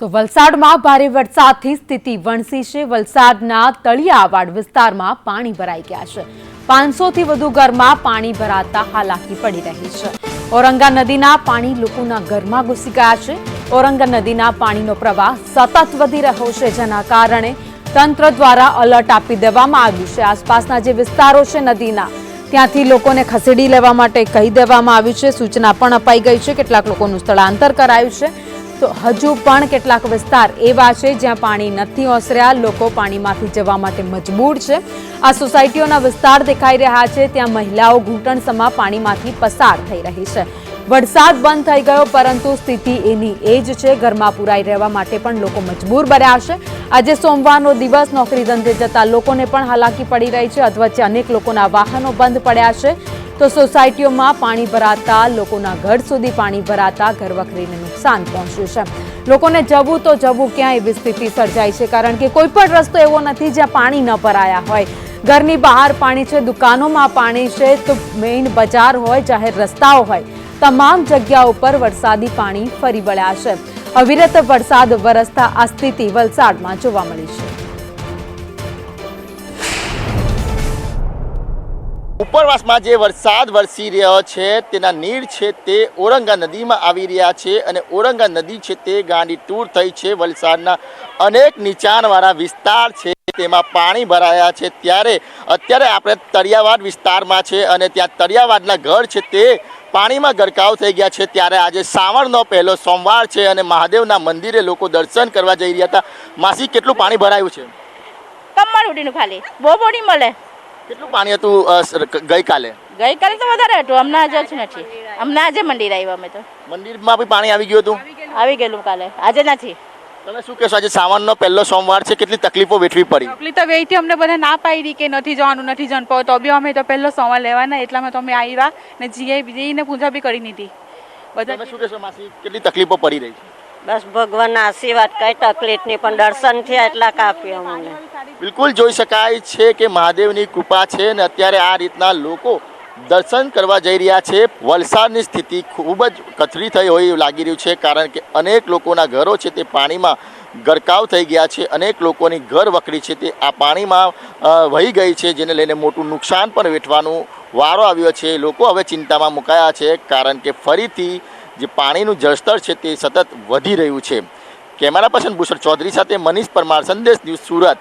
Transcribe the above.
તો વલસાડમાં ભારે વરસાદથી સ્થિતિ વણસી છે. વલસાડના તળિયાવાડ વિસ્તારમાં પાણી ભરાઈ ગયા છે. પાંચસોથી વધુ ઘરમાં પાણી ભરાતા હાલાકી પડી રહી છે. ઔરંગા નદીના પાણી લોકોના ઘરમાં ઘૂસી ગયા છે. ઔરંગા નદીના પાણીનો પ્રવાહ સતત વધી રહ્યો છે, જેના કારણે તંત્ર દ્વારા અલર્ટ આપી દેવામાં આવ્યું છે. આસપાસના જે વિસ્તારો છે નદીના, ત્યાંથી લોકોને ખસેડી લેવા માટે કહી દેવામાં આવ્યું છે. સૂચના પણ અપાઈ ગઈ છે. કેટલાક લોકોનું સ્થળાંતર કરાયું છે. તો હજુ પણ કેટલાક વિસ્તાર એવા છે જ્યાં પાણી નથી ઓસર્યા. લોકો પાણીમાંથી જવા માટે મજબૂર છે. આ સોસાયટીઓના વિસ્તાર દેખાઈ રહ્યા છે. ત્યાં મહિલાઓ ઘૂંટણસમાં પાણીમાંથી પસાર થઈ રહી છે. વરસાદ બંધ થઈ ગયો, પરંતુ સ્થિતિ એની એ જ છે. ઘરમાં પુરાઈ રહેવા માટે પણ લોકો મજબૂર બન્યા છે. આજે સોમવારનો દિવસ નોકરી ધંધે જતા લોકોને પણ હાલાકી પડી રહી છે. અધવચ્ચે અનેક લોકોના વાહનો બંધ પડ્યા છે. તો સોસાયટીઓમાં પાણી ભરાતા, લોકોના ઘર સુધી પાણી ભરાતા ઘરવખરીને નુકસાન પહોંચ્યું છે. લોકોને જવું તો જવું ક્યાં એવી સ્થિતિ સર્જાઈ છે? કારણ કે કોઈ પણ રસ્તો એવો નથી જ્યાં પાણી ન ભરાયા હોય. ઘરની બહાર પાણી છે, દુકાનોમાં પાણી છે, તો મેઇન બજાર હોય, જાહેર રસ્તાઓ હોય, તમામ જગ્યાઓ પર વરસાદી પાણી ફરી વળ્યા છે. અવિરત વરસાદ વરસતા આ સ્થિતિ વલસાડમાં જોવા મળી છે. ઉપરવાસમાં જે વરસાદ વરસી રહ્યો છે, તેના નીર છે તે ઓરંગા નદીમાં આવી રહ્યા છે અને ઓરંગા નદી છે તે ગાંડી ટૂર થઈ છે. વલસાડના અનેક નીચાણવાળા વિસ્તાર છે, તેમાં પાણી ભરાયા છે. ત્યારે અત્યારે આપણે તળિયાવાડ વિસ્તારમાં છે અને ત્યાં તળિયાવાડના ઘર છે તે પાણીમાં ગરકાવ થઈ ગયા છે. ત્યારે આજે શ્રાવણનો પહેલો સોમવાર છે અને મહાદેવના મંદિરે લોકો દર્શન કરવા જઈ રહ્યા હતા. માસી, કેટલું પાણી ભરાયું છે? કમર ઉડીનું ખાલી. બહુ મળે. કેટલું પાણી હતું ગઈકાલે? ગઈકાલે તો વધારે હતું હમણાં જ નથી. હમણાં આજે મંદિર આવ્યા અમે તો. મંદિરમાં બી પાણી આવી ગયું હતું? આવી ગયેલું. કાલે. આજે નથી. તમે શું કહેશો આજે શ્રાવણનો પહેલો સોમવાર છે કેટલી તકલીફો વેઠવી પડી? તકલીફ તો વેઠી અમને બધા ના પાડી કે નથી જવાનું નથી જવાનું. પણ તો બી અમે તો પહેલો સોમવાર લેવાના એટલામાં તો અમે આવ્યા ને જીએ જઈને પૂજા બી કરી દીધી બધા શું કહેશો માસી કેટલી તકલીફો પડી રહી છે? બસ ભગવાનના આશીર્વાદ કઈ તકલીફ નહીં પણ દર્શન થયા એટલા કાપી અમને. બિલકુલ જોઈ શકાય છે કે મહાદેવની કૃપા છે ને અત્યારે આ રીતના લોકો દર્શન કરવા જઈ રહ્યા છે. વલસાડની સ્થિતિ ખૂબ જ કથળી થઈ હોય એવું લાગી રહ્યું છે કારણ કે અનેક લોકોના ઘરો છે તે પાણીમાં ગરકાવ થઈ ગયા છે. અનેક લોકોની ઘર વકરી છે તે આ પાણીમાં વહી ગઈ છે જેને લઈને મોટું નુકસાન પણ વેઠવાનું વારો આવ્યો છે. લોકો હવે ચિંતામાં મુકાયા છે કારણ કે ફરીથી જે પાણીનું જળસ્તર છે તે સતત વધી રહ્યું છે. કેમેરા પર્સન ભૂષણ ચૌધરી સાથે મનીષ પરમાર, સંદેશ ન્યૂઝ સુરત.